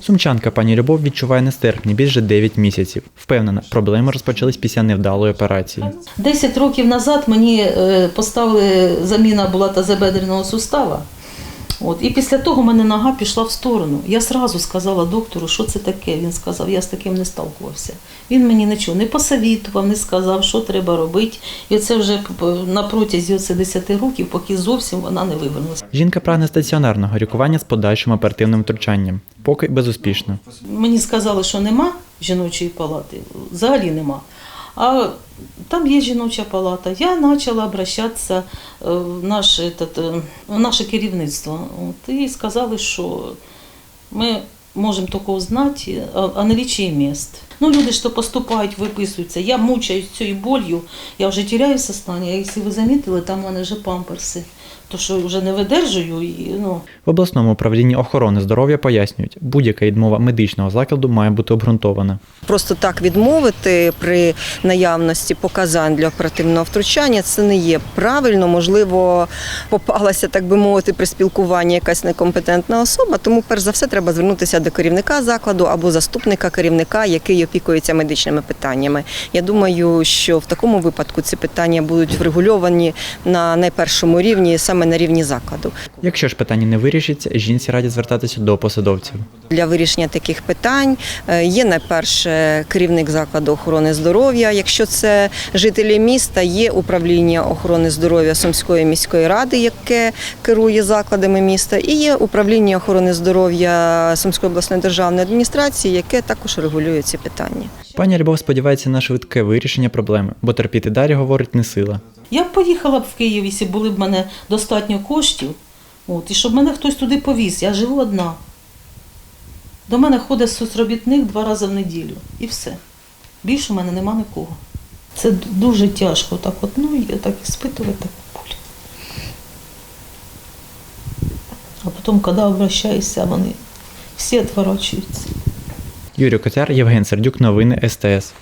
Сумчанка пані Любов відчуває нестерпні більше 9 місяців. Впевнена, проблеми розпочались після невдалої операції. Десять років назад мені е, поставили заміна була тазобедреного сустава. От, і після того мене нога пішла в сторону. Я сразу сказала доктору, що це таке. Він сказав, я з таким не сталкувався. Він мені нічого не посовітував, не сказав, що треба робити. І це вже на протязі оце 10 років, поки зовсім вона не вивернулася. Жінка прагне стаціонарного лікування з подальшим оперативним втручанням, поки безуспішно. Мені сказали, що нема жіночої палати, взагалі нема. А там є жіноча палата. Я почала обращатися е, в наше, в наше керівництво. От, і сказали, що ми можемо тільки узнати о, о наличии міст. Ну, люди, що поступають, виписуються. Я мучаюсь цією болью, я вже теряю сознання. Якщо ви замітили, там у мене вже памперси. То що вже не видержую і ну. В обласному управлінні охорони здоров'я пояснюють, будь-яка відмова медичного закладу має бути обґрунтована. Просто так відмовити при наявності показань для оперативного втручання це не є правильно. Можливо, попалася, так би мовити, при спілкуванні якась некомпетентна особа. Тому, перш за все, треба звернутися до керівника закладу або заступника керівника, який опікується медичними питаннями. Я думаю, що в такому випадку ці питання будуть врегульовані на найпершому рівні, саме на рівні закладу. Якщо ж питання не вирішиться, жінці радять звертатися до посадовців. Для вирішення таких питань е, є найперше керівник закладу охорони здоров'я. Якщо це жителі міста, є управління охорони здоров'я Сумської міської ради, яке керує закладами міста, і є управління охорони здоров'я Сумської обласної державної адміністрації, яке також регулює ці питання. Пані Любов сподівається на швидке вирішення проблеми, бо терпіти далі говорить не сила. Я б поїхала б в Київ, якщо були б мене достатньо коштів, от, і щоб мене хтось туди повіз. Я живу одна. До мене ходить соцробітник два рази в неділю. І все. Більше в мене нема нікого. Це дуже тяжко так от, ну, і так іспитувати таку боль. А потім, коли обращаєшся, вони всі відворачуються. Юрій Котяр, Євген Сердюк, новини СТС.